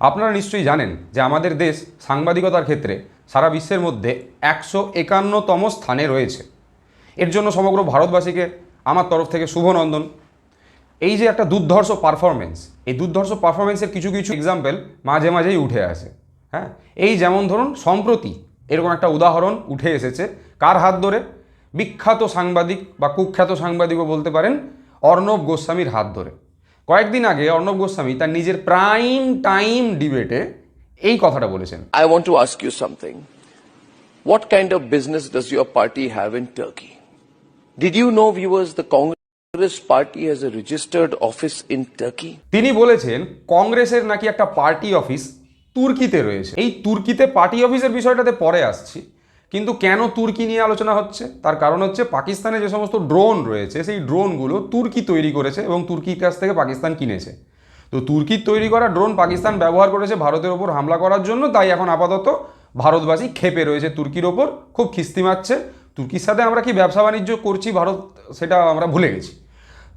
আপনারা নিশ্চয়ই জানেন যে আমাদের দেশ সাংবাদিকতার ক্ষেত্রে সারা বিশ্বের মধ্যে একশো একান্নতম স্থানে রয়েছে। এর জন্য সমগ্র ভারতবাসীকে আমার তরফ থেকে শুভনন্দন। এই যে একটা দুর্ধর্ষ পারফরমেন্স এই দুর্ধর্ষ পারফরমেন্সের কিছু কিছু এক্সাম্পল মাঝে মাঝেই উঠে আসে হ্যাঁ? এই যেমন ধরুন সম্প্রতি এরকম একটা উদাহরণ উঠে এসেছে, কার হাত ধরে? বিখ্যাত সাংবাদিক বা কুখ্যাত সাংবাদিকও বলতে পারেন, অর্ণব গোস্বামীর হাত ধরে। কয়েকদিন আগে অর্ণব গোস্বামী তার নিজের প্রাইম টাইম ডিবেটে এই কথাটা বলেছেন। I want to ask you something what kind of business does your party have in Turkey did you know viewers the Congress party has a registered office in Turkey তিনি বলেছেন কংগ্রেসের নাকি একটা party office তুর্কিতে রয়েছে। এই তুর্কিতে party অফিসের বিষয়টাতে পরে আসছি। কিন্তু কেন তুর্কি নিয়ে আলোচনা হচ্ছে? তার কারণ হচ্ছে পাকিস্তানে যে সমস্ত ড্রোন রয়েছে, সেই ড্রোনগুলো তুর্কি তৈরি করেছে এবং তুর্কির কাছ থেকে পাকিস্তান কিনেছে। তো তুর্কির তৈরি করা ড্রোন পাকিস্তান ব্যবহার করেছে ভারতের ওপর হামলা করার জন্য, তাই এখন আপাতত ভারতবাসী ক্ষেপে রয়েছে তুর্কির ওপর, খুব খিস্তি মারছে। তুর্কির সাথে আমরা কি ব্যবসা বাণিজ্য করছি ভারত, সেটা আমরা ভুলে গেছি।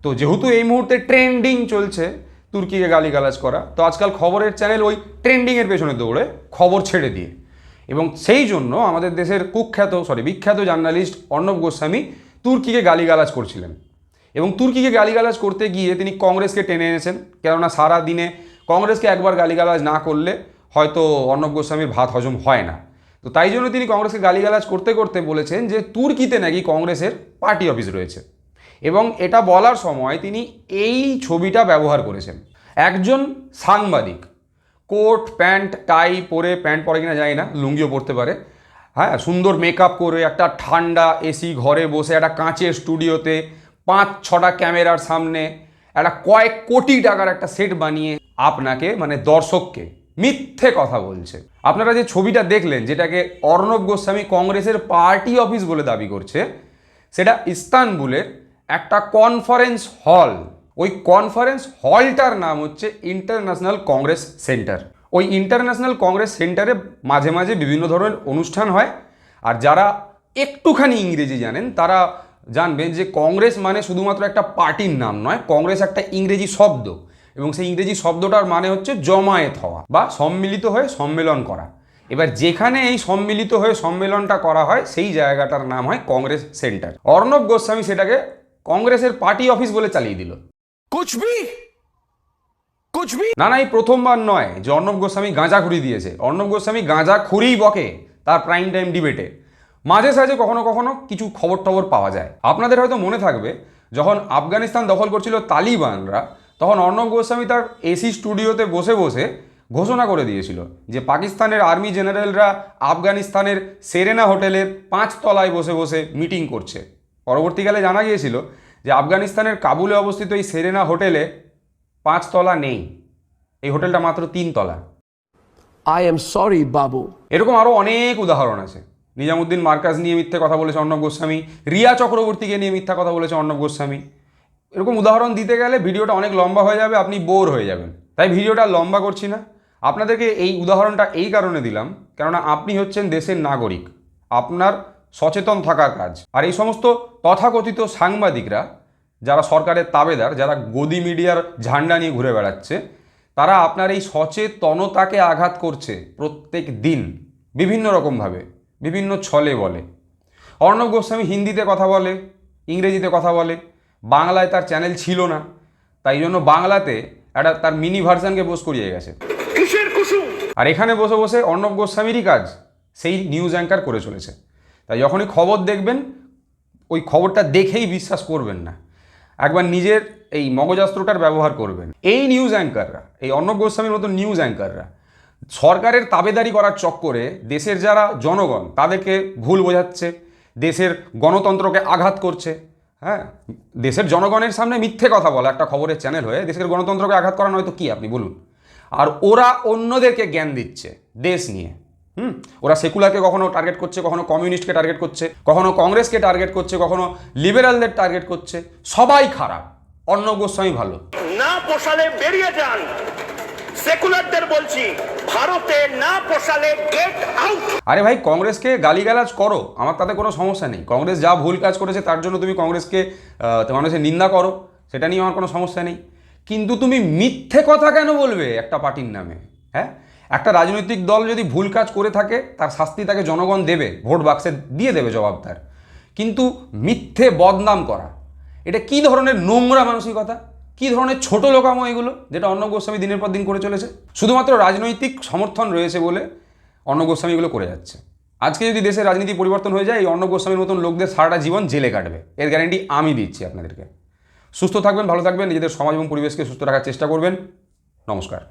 তো যেহেতু এই মুহূর্তে ট্রেন্ডিং চলছে তুর্কিকে গালিগালাজ করা, তো আজকাল খবরের চ্যানেল ওই ট্রেন্ডিংয়ের পেছনে দৌড়ে খবর ছেড়ে দিয়ে এবং সেই জন্য আমাদের দেশের কুখ্যাত সরি বিখ্যাত জার্নালিস্ট অর্ণব গোস্বামী তুর্কিকে গালিগালাজ করছিলেন। এবং তুর্কিকে গালিগালাজ করতে গিয়ে তিনি কংগ্রেসকে টেনে এনেছেন। কেননা সারা দিনে কংগ্রেসকে একবার গালিগালাজ না করলে হয়তো অর্ণব গোস্বামীর ভাত হজম হয় না। তো তাই জন্য তিনি কংগ্রেসকে গালিগালাজ করতে করতে বলেছেন যে তুর্কিতে নাকি কংগ্রেসের পার্টি অফিস রয়েছে। এবং এটা বলার সময় তিনি এই ছবিটা ব্যবহার করেছেন। একজন সাংবাদিক কোট, প্যান্ট, টাই পরে প্যান্ট পরে কিনা যায় না, লুঙ্গিও পরতে পারে। হ্যাঁ সুন্দর মেকআপ করে একটা ঠান্ডা এসি ঘরে বসে, একটা কাঁচের স্টুডিওতে পাঁচ, ছটা ক্যামেরার সামনে, একটা কয়েক কোটি টাকার একটা সেট বানিয়ে আপনাকে মানে দর্শককে মিথ্যে কথা বলছে। আপনারা যে ছবিটা দেখলেন, যেটাকে অর্ণব গোস্বামী কংগ্রেসের পার্টি অফিস বলে দাবি করছে, সেটা ইস্তানবুলের একটা কনফারেন্স হল ওই কনফারেন্স হলটার নাম হচ্ছে ইন্টারন্যাশনাল কংগ্রেস সেন্টার ওই ইন্টারন্যাশনাল কংগ্রেস সেন্টারে মাঝে মাঝে বিভিন্ন ধরনের অনুষ্ঠান হয়। আর যারা একটুখানি ইংরেজি জানেন, তারা জানবেন যে কংগ্রেস মানে শুধুমাত্র একটা পার্টির নাম নয় কংগ্রেস একটা ইংরেজি শব্দ। এবং সেই ইংরেজি শব্দটার মানে হচ্ছে জমায়েত হওয়া বা সম্মিলিত হয়ে সম্মেলন করা। এবার যেখানে এই সম্মিলিত হয়ে সম্মেলনটা করা হয়, সেই জায়গাটার নাম হয় কংগ্রেস সেন্টার অর্ণব গোস্বামী সেটাকে কংগ্রেসের পার্টি অফিস বলে চালিয়ে দিল। কুছ ভি কুছ ভি না না, এই প্রথমবার নয় যে অর্ণব গোস্বামী গাঁজা খুরি দিয়েছে। অর্ণব গোস্বামী গাঁজা খুরিই বকে তার প্রাইম টাইম ডিবেটে মাঝে সাঝে কখনো কখনো কিছু খবর টবর পাওয়া যায়। আপনাদের হয়তো মনে থাকবে, যখন আফগানিস্তান দখল করছিল তালিবানরা, তখন অর্ণব গোস্বামী তার এসি স্টুডিওতে বসে বসে ঘোষণা করে দিয়েছিল যে পাকিস্তানের আর্মি জেনারেলরা আফগানিস্তানের সেরেনা হোটেলের পাঁচতলায় বসে বসে মিটিং করছে। পরবর্তীকালে জানা গিয়েছিল যে আফগানিস্তানের কাবুলে অবস্থিত এই সেরেনা হোটেলে পাঁচতলা নেই। এই হোটেলটা মাত্র তিনতলা আই এম সরি বাবু। এরকম আরও অনেক উদাহরণ আছে। নিজামুদ্দিন মার্কাজ নিয়ে মিথ্যে কথা বলেছে অর্ণব গোস্বামী। রিয়া চক্রবর্তীকে নিয়ে মিথ্যা কথা বলেছে অর্ণব গোস্বামী। এরকম উদাহরণ দিতে গেলে ভিডিওটা অনেক লম্বা হয়ে যাবে আপনি বোর হয়ে যাবেন। তাই ভিডিওটা লম্বা করছি না। আপনাদেরকে এই উদাহরণটা এই কারণে দিলাম কেননা আপনি হচ্ছেন দেশের নাগরিক। আপনার সচেতন থাকা কাজ। আর এই সমস্ত তথাকথিত সাংবাদিকরা যারা সরকারের তাবেদার যারা গদি মিডিয়ার ঝান্ডা নিয়ে ঘুরে বেড়াচ্ছে তারা আপনার এই সচেতনতাকে আঘাত করছে প্রত্যেক দিন বিভিন্ন রকমভাবে বিভিন্ন ছলে বলে। অর্ণব গোস্বামী হিন্দিতে কথা বলে ইংরেজিতে কথা বলে বাংলায় তার চ্যানেল ছিল না তাই জন্য বাংলাতে একটা তার মিনি ভার্সানকে বোস করিয়ে গেছে। আর এখানে বসে বসে অর্ণব গোস্বামীরই কাজ সেই নিউজ অ্যাঙ্কার করে চলেছে। তাই যখনই খবর দেখবেন, ওই খবরটা দেখেই বিশ্বাস করবেন না। একবার নিজের এই মগজাস্ত্রটার ব্যবহার করবেন। এই নিউজ অ্যাঙ্কাররা এই অর্ণব গোস্বামীর মতো নিউজ অ্যাঙ্কাররা সরকারের তাবেদারি করার চক্করে দেশের যারা জনগণ, তাদেরকে ভুল বোঝাচ্ছে, দেশের গণতন্ত্রকে আঘাত করছে হ্যাঁ? দেশের জনগণের সামনে মিথ্যে কথা বলা একটা খবরের চ্যানেল হয়ে দেশের গণতন্ত্রকে আঘাত করা নয়তো কি আপনি বলুন? আর ওরা অন্যদেরকে জ্ঞান দিচ্ছে, দেশ নিয়ে। হুম ওরা সেকুলারকে কখনো টার্গেট করছে কখনো কমিউনিস্টকে টার্গেট করছে কখনো কংগ্রেসকে টার্গেট করছে কখনো লিবারালদের টার্গেট করছে। সবাই খারাপ অন্য গোস্বামী ভালো। না পোষালে বেরিয়ে যান। সেকুলারদের বলছি ভারতে না পোষালে গেট আউট আরে ভাই কংগ্রেসকে গালিগালাজ করো আমার তাতে কোনো সমস্যা নেই। কংগ্রেস যা ভুল কাজ করেছে তার জন্য তুমি কংগ্রেসকে কংগ্রেসের নিন্দা করো সেটা নিয়ে আমার কোনো সমস্যা নেই। কিন্তু তুমি মিথ্যে কথা কেন বলবে একটা পার্টির নামে হ্যাঁ? একটা রাজনৈতিক দল যদি ভুল কাজ করে থাকে, তার শাস্তি তাকে জনগণ দেবে, ভোট বাক্সে দিয়ে দেবে জবাব তার। কিন্তু মিথ্যে বদনাম করা, এটা কি ধরনের নোংরা মানসিকতা? কি ধরনের ছোট লোকামো এগুলো যেটা অন্ন গোস্বামী দিনের পর দিন করে চলেছে? শুধুমাত্র রাজনৈতিক সমর্থন রয়েছে বলে অন্ন গোস্বামী এগুলো করে যাচ্ছে। আজকে যদি দেশের রাজনীতি পরিবর্তন হয়ে যায়, এই অন্ন গোস্বামীর মতন লোকদের সারাটা জীবন জেলে কাটবে। এর গ্যারেন্টি আমি দিচ্ছি আপনাদেরকে। সুস্থ থাকবেন, ভালো থাকবেন, নিজেদের সমাজ এবং পরিবেশকে সুস্থ রাখার চেষ্টা করবেন। নমস্কার।